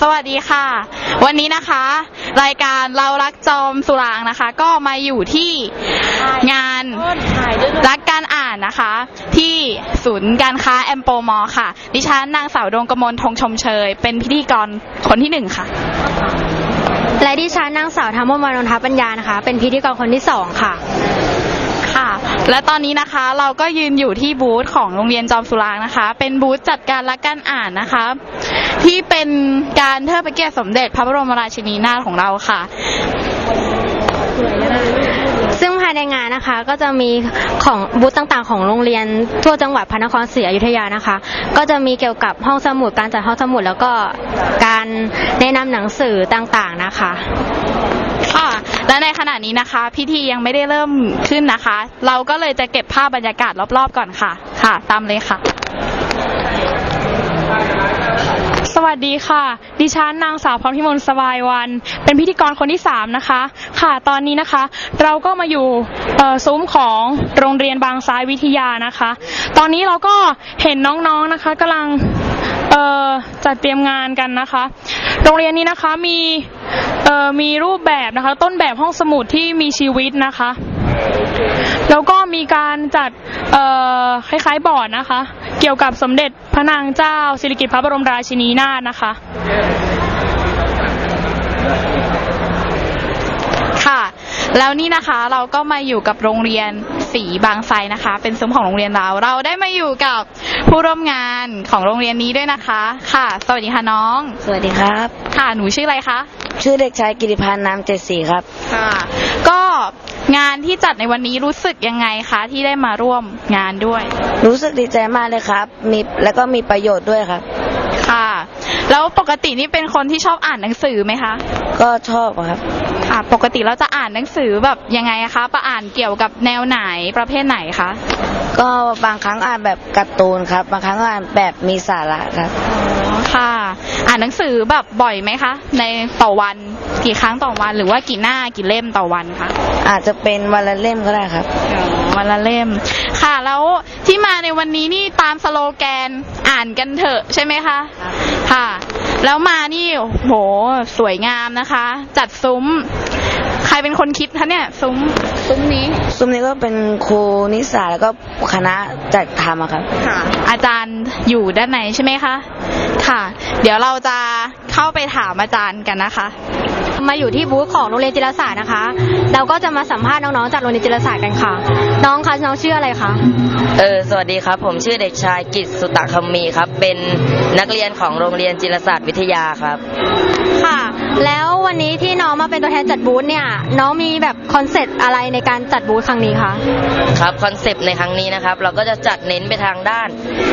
สวัสดีค่ะ วันนี้นะคะ รายการเรารักจอมสุรางนะคะ ก็มาอยู่ที่งานรักการอ่านนะคะ ที่ศูนย์การค้าแอมโปมอค่ะ ดิฉันนางสาวดวงกมลธงชมเชย เป็นพิธีกรคนที่หนึ่งค่ะ และดิฉันนางสาวธรรมวานนทปัญญานะคะ เป็นพิธีกรคนที่สองค่ะ และตอนนี้นะคะเราก็ยืนอยู่ที่บูธของโรงเรียนจอมสุรางนะคะ เป็นบูธจัดการรักการอ่านนะคะ ที่เป็นการเทิดพระเกียรติสมเด็จพระบรมราชินีนาถของเราค่ะ ซึ่งภายในงานนะคะก็จะมีของบูธต่างๆ ของโรงเรียนทั่วจังหวัดพระนครศรีอยุธยานะคะ ก็จะมีเกี่ยวกับห้องสมุดการจัดห้องสมุดแล้วก็การแนะนำหนังสือต่างๆนะคะ และในขณะนี้นะคะ พิธียังไม่ได้เริ่มขึ้นนะคะ เราก็เลยจะเก็บภาพบรรยากาศรอบๆก่อนค่ะ ค่ะ ตามเลยค่ะสวัสดีค่ะ ดิฉันนางสาวพรพิมลสวายวัน เป็นพิธีกรคนที่สามนะคะ ค่ะ ตอนนี้นะคะ เราก็มาอยู่ซุ้มของโรงเรียนบางซ้ายวิทยานะคะ ตอนนี้เราก็เห็นน้องๆนะคะกำลังจัดเตรียมงานกันนะคะ โรงเรียนนี้นะคะมีเอ่อมีรูปแบบนะคะ ต้นแบบห้องสมุดที่มีชีวิตนะคะ แล้วก็มีการจัดเอ่อคล้ายๆบอร์ดนะคะ เกี่ยวกับสมเด็จพระนางเจ้าสิริกิติ์พระบรมราชินีนาถนะคะค่ะ แล้วนี่นะคะเราก็มาอยู่กับโรงเรียน สีบางไทรนะคะ เป็นซุ้มของโรงเรียนเรา เราได้มาอยู่กับผู้ร่วมงานของโรงเรียนนี้ด้วยนะคะ ค่ะ สวัสดีค่ะน้อง สวัสดีครับ ค่ะ หนูชื่ออะไรคะ ชื่อเด็กชายกิติพันธ์นามเจ็ดสีครับ ค่ะ ก็งานที่จัดในวันนี้รู้สึกยังไงคะที่ได้มาร่วมงานด้วย รู้สึกดีใจมากเลยครับ มีแล้วก็มีประโยชน์ด้วยครับ ค่ะ แล้วปกตินี่เป็นคนที่ชอบอ่านหนังสือไหมคะ ก็ชอบครับ ค่ะ ปกติเราจะอ่านหนังสือแบบยังไงอะคะประอ่านเกี่ยวกับแนวไหนประเภทไหนคะ ก็บางครั้งอ่านแบบการ์ตูนครับ บางครั้งก็อ่านแบบมีสาระครับ ค่ะ อ่านหนังสือแบบบ่อยไหมคะ ในต่อวันกี่ครั้งต่อวันหรือว่ากี่หน้ากี่เล่มต่อวันคะ อาจจะเป็นวันละเล่มก็ได้ครับ วันละเล่ม ค่ะ แล้ว ที่มาในวันนี้นี่ตามสโลแกนอ่านกันเถอะใช่ไหมคะ ค่ะ แล้วมานี่โหสวยงามนะคะ จัดซุ้ม ใครเป็นคนคิดคะเนี่ย ซุ้มซุ้มนี้ซุ้มนี้ก็เป็นครูนิสาแล้วก็คณะจัดทำอะครับค่ะ อาจารย์อยู่ด้านไหนใช่ไหมคะ ค่ะ เดี๋ยวเราจะเข้าไปถามอาจารย์กันนะคะ มาอยู่ที่บูธของโรงเรียนจิรศาสตร์นะคะ เราก็จะมาสัมภาษณ์น้องๆจากโรงเรียนจิรศาสตร์กันค่ะ น้องคะน้องชื่ออะไรคะ เออ สวัสดีครับ ผมชื่อเด็กชายกิตสุตะคำมีครับ เป็นนักเรียนของโรงเรียนจิรศาสตร์วิทยาครับ ค่ะ แล้ว วันนี้ที่น้องมาเป็นตัวแทนจัดบูธเนี่ย น้องมีแบบคอนเซ็ปต์อะไรในการจัดบูธครั้งนี้คะ ครับคอนเซปต์ในครั้งนี้นะครับ เราก็จะจัดเน้นไปทางด้าน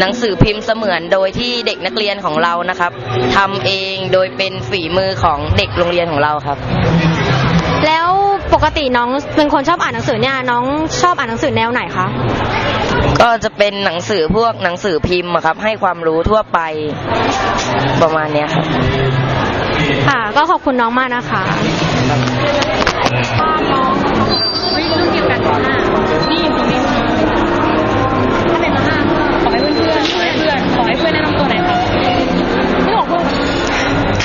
หนังสือพิมพ์เสมือนโดยที่เด็กนักเรียนของเรานะครับทำเองโดยเป็นฝีมือของเด็กโรงเรียนของเราครับ แล้วปกติน้องเป็นคนชอบอ่านหนังสือเนี่ยน้องชอบอ่านหนังสือแนวไหนคะ ก็จะเป็นหนังสือพวกหนังสือพิมพ์อะครับ ให้ความรู้ทั่วไปประมาณเนี้ยครับ ค่ะ ก็ขอบคุณน้องมากนะคะไม่ต้องเกี่ยวกันห้านี่ตรงนี้ถ้าเป็นห้าขอให้เพื่อนๆขอให้เพื่อนขอให้เพื่อนแนะนำตัวหน่อยค่ะไม่บอกเพื่อน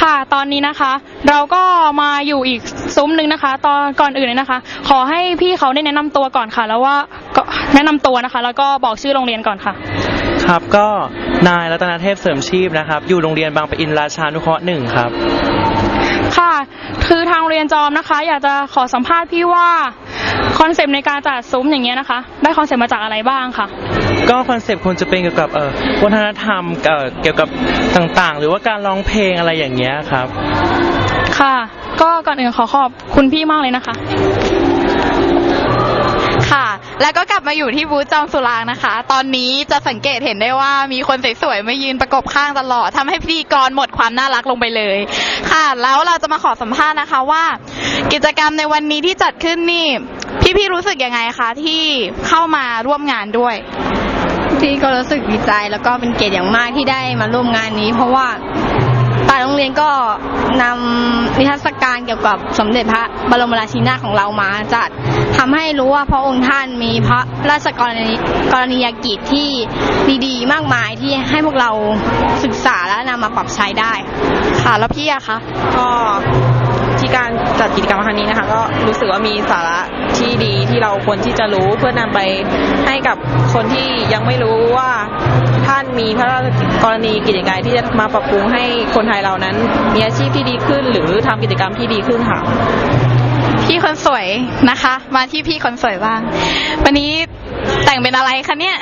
ค่ะตอนนี้นะคะ เราก็มาอยู่อีกซุ้มหนึ่งนะคะ ตอนก่อนอื่นเลยนะคะ ขอให้พี่เขาได้แนะนำตัวก่อนค่ะ แล้วว่าก็แนะนำตัวนะคะ แล้วก็บอกชื่อโรงเรียนก่อนค่ะ ครับก็ นายรัตนเทพเสริมชีพนะครับ อยู่โรงเรียนบางปะอินราชานุเคราะห์หนึ่งครับ ค่ะ คือทางโรงเรียนจอมนะคะ อยากจะขอสัมภาษณ์พี่ว่าคอนเซปต์ในการจัดซุ้มอย่างเงี้ยนะคะ ได้คอนเซปต์มาจากอะไรบ้างค่ะ ก็คอนเซปต์ควรจะเป็นเกี่ยวกับเอ่อวัฒนธรรมเอ่อเกี่ยวกับต่างๆ หรือว่าการร้องเพลงอะไรอย่างเงี้ยครับ ค่ะ ก็ก่อนอื่นขอขอบคุณพี่มากเลยนะคะค่ะ แล้วก็กลับมาอยู่ที่บูธจอมสุรางนะคะ ตอนนี้จะสังเกตเห็นได้ว่ามีคนสวยๆมายืนประกบข้างตลอดทำให้พิธีกรหมดความน่ารักลงไปเลย ค่ะ แล้วเราจะมาขอสัมภาษณ์นะคะว่า กิจกรรมในวันนี้ที่จัดขึ้นนี่พี่ๆรู้สึกยังไงคะที่เข้ามาร่วมงานด้วยพี่ก็รู้สึกดีใจแล้วก็เป็นเกียรติอย่างมากที่ได้มาร่วมงานนี้ เพราะว่า ทางโรงเรียนก็นำนิทรรศการเกี่ยวกับสมเด็จพระบรมราชินีนาถของเรามาจัดทำให้รู้ว่าพระองค์ท่านมีพระราชกรณีกรณียกิจที่ดีๆ มากมายที่ให้พวกเราศึกษาและนำมาปรับใช้ได้ ค่ะแล้วพี่อะคะก็ ที่การจัดกิจกรรมครั้งนี้นะคะ ก็รู้สึกว่ามีสาระที่ดีที่เราควรที่จะรู้เพื่อนำไปให้กับคนที่ยังไม่รู้ว่าท่านมีพระราชกรณีกิจการที่จะมาปรับปรุงให้คนไทยเรานั้น มีอาชีพที่ดีขึ้น หรือทำกิจกรรมที่ดีขึ้นค่ะพี่คนสวยนะคะ มาที่พี่คนสวยบ้าง วันนี้แต่งเป็นอะไรคะเนี่ย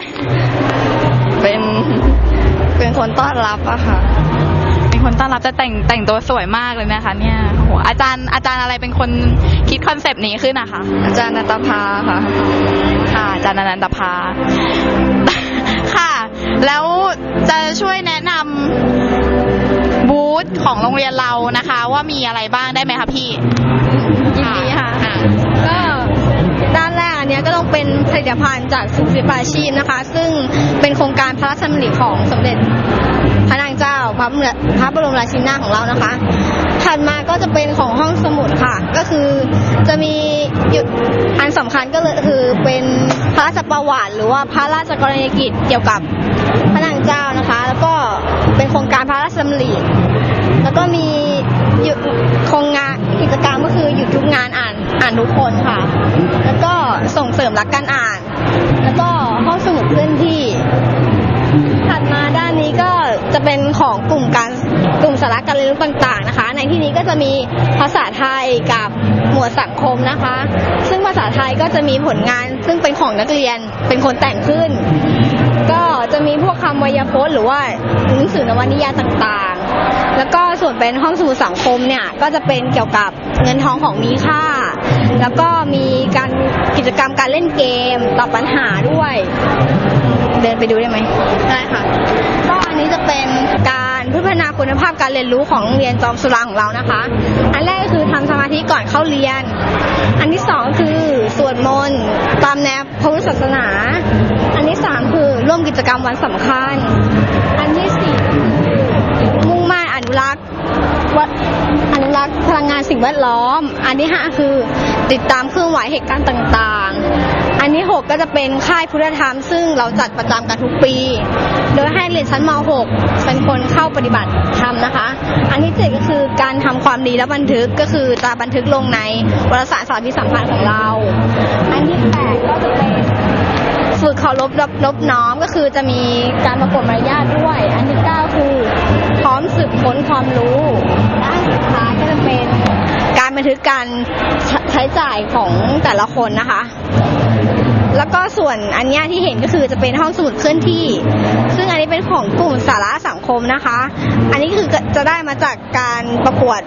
เป็นเป็นคนต้อนรับอะค่ะเป็น คนต้อนรับจะแต่งแต่งตัวสวยมากเลยนะคะ เนี่ยโอ้โหอาจารย์อาจารย์อะไรเป็นคนคิดคอนเซปต์นี้ขึ้นนะคะ อาจารย์นันตภาค่ะ ค่ะอาจารย์อนันตภา ค่ะ แล้วจะช่วยแนะนำบูธของโรงเรียนเรานะคะ ว่ามีอะไรบ้างได้ไหมคะพี่ ยินดีค่ะก็ด้านแรกอันเนี้ยก็ต้องเป็นผลิตภัณฑ์จากสุริปาชีพนะคะ ซึ่งเป็นโครงการพระราชดำริของสมเด็จพ ระพระบรมราชินีนาของเรานะคะ ถัดมาก็จะเป็นของห้องสมุดค่ะ ก็คือจะมีอันสำคัญก็เลยคือเป็นพระราชประวัติ หรือว่าพระราชกรณียกิจเกี่ยวกับพระนางเจ้านะคะ แล้วก็เป็นโครงการพระราชดำริแล้วก็มีหยุดโครงงานกิจกรรมก็คือหยุดทุกงานอ่านอ่านทุกคนค่ะ แล้วก็ส่งเสริมรักการอ่าน แล้วก็ห้องสมุดเคลื่อนที่ ถัดมาด้านนี้ก็จะเป็นของกลุ่มการกลุ่มสาระการเรียนรู้ต่าง ๆนะคะ ในที่นี้ก็จะมีภาษาไทยกับหมวดสังคมนะคะ ซึ่งภาษาไทยก็จะมีผลงาน ซึ่งเป็นของนักเรียนเป็นคนแต่งขึ้น ก็จะมีพวกคำไวยพจน์ หรือว่าหนังสือนวนิยายต่างๆ แล้วก็ส่วนเป็นห้องสมุดสังคมเนี่ยก็จะเป็นเกี่ยวกับเงินทองของมีค่า แล้วก็มีการกิจกรรมการเล่นเกมตอบปัญหาด้วย เดินไปดูได้ไหมได้ค่ะก็อันนี้จะเป็นการพัฒนาคุณภาพการเรียนรู้ของโรงเรียนจอมสุราของเรานะคะ อันแรกก็คือทำสมาธิก่อนเข้าเรียน อันที่สองคือสวดมนต์ตามแนวพระพุทธศาสนา อันที่สามคือร่วมกิจกรรมวันสำคัญ อันที่สี่คือมุ่งมั่นอนุรักษ์วัดอนุรักษ์พลังงานสิ่งแวดล้อม อันที่ห้าคือติดตามเครื่องไหวเหตุการณ์ต่างๆอัน ที่หกก็จะเป็นค่ายพุทธธรรม ซึ่งเราจัดประจำกันทุกปี โดยให้เรียนชั้นม .6 เป็นคนเข้าปฏิบัติธรรมนะคะ อันที่เจ็ดก็คือการทำความดีและบันทึกก็คือจะบันทึกลงในวารสารสารพิสัมพันธ์ของเรา อันที่แปดก็จะเป็นฝึกเคารพรบนบน้อมก็คือจะมีการประกวดมารยาทด้วย อันที่เก้าคือพร้อมสืบค้นความรู้และอันสุดท้ายก็จะเป็นการบันทึกการใช้จ่ายของแต่ละคนนะคะ แล้วก็ส่วนอันเนี้ยที่เห็นก็คือจะเป็นห้องสมุดเคลื่อนที่ ซึ่งอันนี้เป็นของกลุ่มสาระสังคมนะคะ อันนี้คือจะได้มาจากการประกวด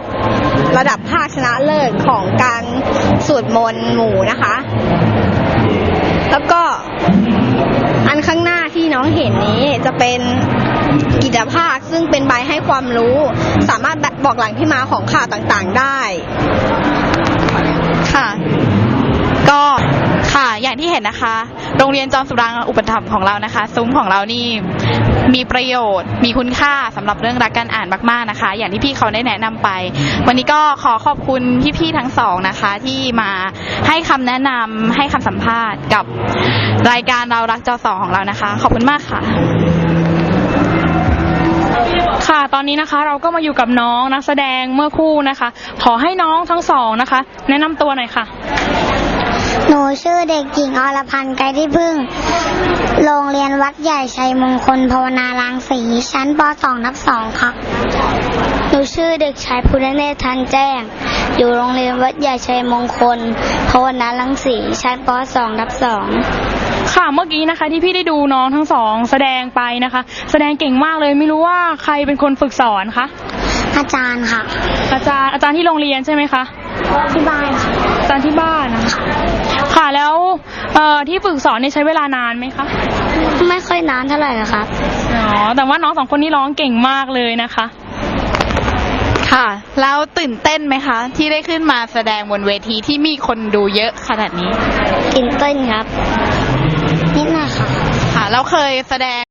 ระดับภาคชนะเลิศของการสวดมนต์หมู่นะคะ แล้วก็อันข้างหน้าที่น้องเห็นนี้จะเป็นกิจภาคซึ่งเป็นใบให้ความรู้ สามารถบอกหลังที่มาของข่าวต่างๆได้ค่ะ ก็ ค่ะ อย่างที่เห็นนะคะ โรงเรียนจอมสุรางอุปถัมภ์ของเรานะคะ ซุ้มของเรานี่มีประโยชน์ มีคุณค่าสำหรับเรื่องรักการอ่านมากๆนะคะ อย่างที่พี่เขาได้แนะนำไป วันนี้ก็ขอขอบคุณพี่ๆทั้งสองนะคะ ที่มาให้คำแนะนำให้คำสัมภาษณ์กับรายการเรารักจอสองของเรานะคะ ขอบคุณมากค่ะ ค่ะ ตอนนี้นะคะเราก็มาอยู่กับน้องนักแสดงเมื่อคู่นะคะ ขอให้น้องทั้งสองนะคะ แนะนำตัวหน่อยค่ะ หนูชื่อเด็กหญิงอรพันธ์ไกรที่พึ่ง โรงเรียนวัดใหญ่ชัยมงคลภาวนารังสี ชั้นป .2 ทับ2ค่ะ หนูชื่อเด็กชายพุทธเนศทันแจ้ง อยู่โรงเรียนวัดใหญ่ชัยมงคลภาวนารังสี ชั้นป .2 ทับ2ค่ะ เมื่อกี้นะคะที่พี่ได้ดูน้องทั้งสอง แสดงไปนะคะ แสดงเก่งมากเลยไม่รู้ว่าใครเป็นคนฝึกสอนคะ อาจารย์ค่ะ อาจารย์อาจารย์ที่โรงเรียนใช่ไหมคะ ที่บ้านค่ะอาจารย์ที่บ้านนะคะ ค่ะแล้วเอ่อที่ฝึกสอนนี่ใช้เวลานานไหมคะไม่ค่อยนานเท่าไหร่นะครับอ๋อแต่ว่าน้องสองคนนี้ร้องเก่งมากเลยนะคะ ค่ะ แล้วตื่นเต้นไหมคะ ที่ได้ขึ้นมาแสดงบนเวทีที่มีคนดูเยอะขนาดนี้กินเต้นครับ นิดหน่อยค่ะ ค่ะแล้วเคยแสดง